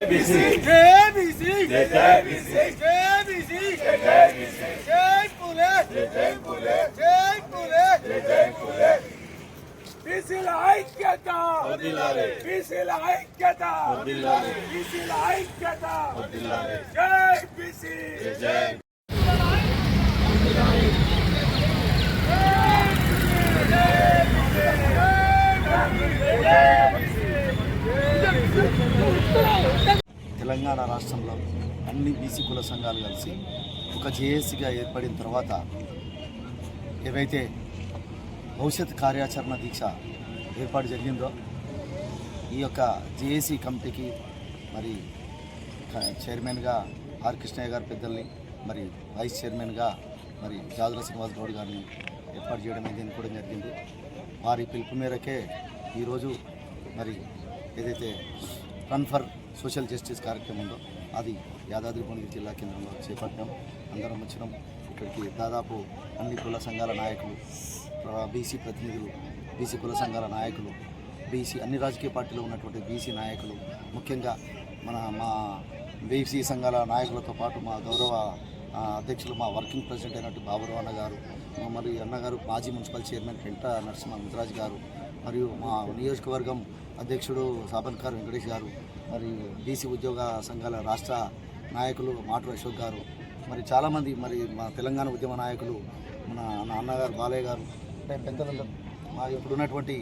BC జై BC జై జై బీసీ జై బీసీ జై జై బీసీ జై పులే జై జై పులే జై పులే జై జై పులే బీసీల ఐక్యత వర్ధిల్లాలి. బీసీల ఐక్యత వర్ధిల్లాలి. బీసీల ఐక్యత వర్ధిల్లాలి. జై బీసీ జై జై తెలంగాణ రాష్ట్రంలో అన్ని బీసీ కుల సంఘాలు కలిసి ఒక జేఏసీగా ఏర్పడిన తర్వాత ఏవైతే భవిష్యత్ కార్యాచరణ దీక్ష ఏర్పాటు జరిగిందో ఈ యొక్క జేఏసీ కమిటీకి మరి చైర్మన్గా ఆర్ కృష్ణయ్య గారి పెద్దల్ని మరి వైస్ చైర్మన్గా మరి జాదుల శ్రీనివాస్ గౌడ్ గారిని ఏర్పాటు చేయడం అనేది కూడా జరిగింది. వారి పిలుపు మేరకే ఈరోజు మరి ఏదైతే రన్ ఫర్ సోషల్ జస్టిస్ కార్యక్రమంలో అది యాదాద్రి భువనగిరి జిల్లా కేంద్రంలో చేపట్టాం. అందరం వచ్చినాం. ఇక్కడికి దాదాపు అన్ని కుల సంఘాల నాయకులు బీసీ ప్రతినిధులు బీసీ కుల సంఘాల నాయకులు బీసీ అన్ని రాజకీయ పార్టీలో ఉన్నటువంటి బీసీ నాయకులు ముఖ్యంగా మన మా బీసీ సంఘాల నాయకులతో పాటు మా గౌరవ అధ్యక్షులు మా వర్కింగ్ ప్రెసిడెంట్ అయినట్టు బాబురావు అన్న గారు మరి అన్నగారు మాజీ మున్సిపల్ చైర్మన్ పెంట నరసింహ ముద్రాజ్ గారు మరియు మా నియోజకవర్గం అధ్యక్షుడు సాబన్కార్ వెంకటేష్ గారు మరి బీసీ ఉద్యోగ సంఘాల రాష్ట్ర నాయకులు మాటు అశోక్ గారు మరి చాలామంది మరి మా తెలంగాణ ఉద్యమ నాయకులు మన నా అన్నగారు బాలయ్య గారు అంటే పెద్దలందరూ. మా ఇప్పుడున్నటువంటి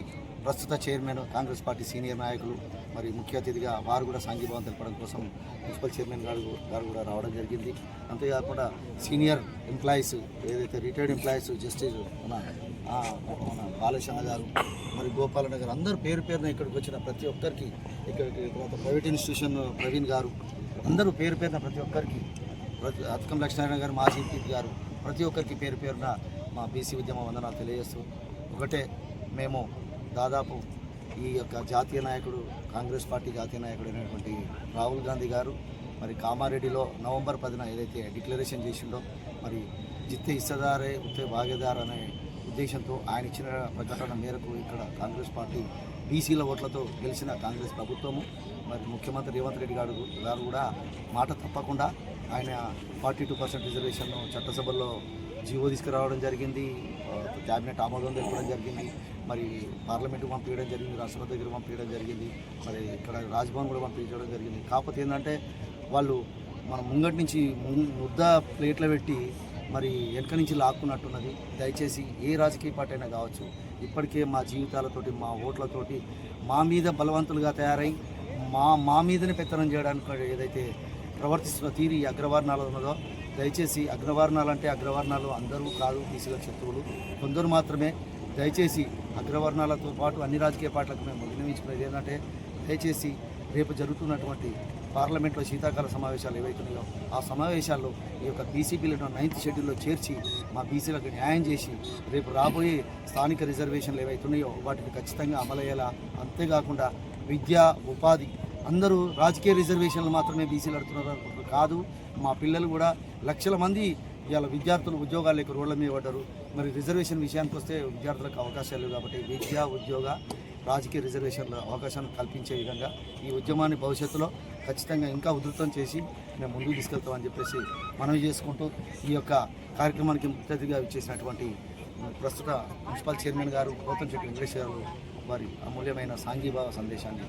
ప్రస్తుత చైర్మన్ కాంగ్రెస్ పార్టీ సీనియర్ నాయకులు మరి ముఖ్య అతిథిగా వారు కూడా సాంఘీభావం తెలపడం కోసం మున్సిపల్ చైర్మన్ గారు గారు కూడా రావడం జరిగింది. అంతేకాకుండా సీనియర్ ఎంప్లాయీస్ ఏదైతే రిటైర్డ్ ఎంప్లాయీస్ జస్టిస్ మన మన బాలచంద్ర గారు మరి గోపాలన్న గారు అందరూ పేరు పేరున ఇక్కడికి వచ్చిన ప్రతి ఒక్కరికి ఇక్కడికి తర్వాత ప్రైవేట్ ఇన్స్టిట్యూషన్ ప్రవీణ్ గారు అందరూ పేరు పేరున ప్రతి ఒక్కరికి ప్రతి అతకం లక్ష్మీనారాయణ గారు మాజీ ఎంపీ గారు ప్రతి ఒక్కరికి పేరు పేరున మా బీసీ ఉద్యమ వందనాలు తెలియజేస్తూ ఒకటే మేము దాదాపు ఈ యొక్క జాతీయ నాయకుడు కాంగ్రెస్ పార్టీ జాతీయ నాయకుడు అయినటువంటి రాహుల్ గాంధీ గారు మరి కామారెడ్డిలో నవంబర్ పదిన ఏదైతే డిక్లరేషన్ చేసిండో మరి జిత్తే ఇస్తదారే ఉత్తే భాగీదార్ అనే ఉద్దేశంతో ఆయన ఇచ్చిన ప్రకటన మేరకు ఇక్కడ కాంగ్రెస్ పార్టీ బీసీల ఓట్లతో గెలిచిన కాంగ్రెస్ ప్రభుత్వము మరి ముఖ్యమంత్రి రేవంత్ రెడ్డి గారు గారు కూడా మాట తప్పకుండా ఆయన ఫార్టీ టూ పర్సెంట్ రిజర్వేషన్ చట్టసభల్లో జీవో తీసుకురావడం జరిగింది. క్యాబినెట్ ఆమోదం తెలపడం జరిగింది. మరి పార్లమెంట్కి పంపించడం జరిగింది. రాష్ట్రపతి దగ్గర పంపించడం జరిగింది. మరి ఇక్కడ రాజ్భవన్ కూడా పంపించడం జరిగింది. కాకపోతే ఏంటంటే వాళ్ళు మన ముంగటి నుంచి ము- ముద్ద ప్లేట్లో పెట్టి మరి వెనక నుంచి లాక్కున్నట్టున్నది. దయచేసి ఏ రాజకీయ పార్టీ అయినా కావచ్చు ఇప్పటికే మా జీవితాలతోటి మా ఓట్లతోటి మా మీద బలవంతులుగా తయారై మా మా మీదనే పెత్తనం చేయడానికి ఏదైతే ప్రవర్తిస్తున్న తీరు ఈ అగ్రవర్ణాలు ఉన్నదో దయచేసి అగ్రవర్ణాలు అంటే అగ్రవర్ణాలు అందరూ కాదు బీసీల శత్రువులు. కొందరు మాత్రమే దయచేసి అగ్రవర్ణాలతో పాటు అన్ని రాజకీయ పార్టీలకు మేము విన్నవించుకునేది ఏంటంటే దయచేసి రేపు జరుగుతున్నటువంటి పార్లమెంట్లో శీతాకాల సమావేశాలు ఏవైతున్నాయో ఆ సమావేశాల్లో ఈ యొక్క బీసీ బిల్లును నైన్త్ షెడ్యూల్లో చేర్చి మా బీసీలకు న్యాయం చేసి రేపు రాబోయే స్థానిక రిజర్వేషన్లు ఏవైతున్నాయో వాటిని ఖచ్చితంగా అమలయ్యేలా అంతేకాకుండా విద్య ఉపాధి అందరూ రాజకీయ రిజర్వేషన్లు మాత్రమే బీసీలు అడుగుతున్నారు అనుకుంటున్నారు. కాదు మా పిల్లలు కూడా లక్షల మంది ఇవాళ విద్యార్థులు ఉద్యోగాలు లేక రోడ్ల మీద పడ్డారు. మరి రిజర్వేషన్ విషయానికి వస్తే విద్యార్థులకు అవకాశాలు లేవు కాబట్టి విద్య ఉద్యోగ రాజకీయ రిజర్వేషన్ల అవకాశాన్ని కల్పించే విధంగా ఈ ఉద్యమాన్ని భవిష్యత్తులో ఖచ్చితంగా ఇంకా ఉధృతం చేసి మేము ముందుకు తీసుకెళ్తామని చెప్పేసి మనవి చేసుకుంటూ ఈ యొక్క కార్యక్రమానికి ముఖ్య ఇచ్చేసినటువంటి ప్రస్తుత మున్సిపల్ చైర్మన్ గారు గౌతమ్ శెట్టి వెంకటేష్ గారు వారి అమూల్యమైన సాంఘీభావ సందేశాన్ని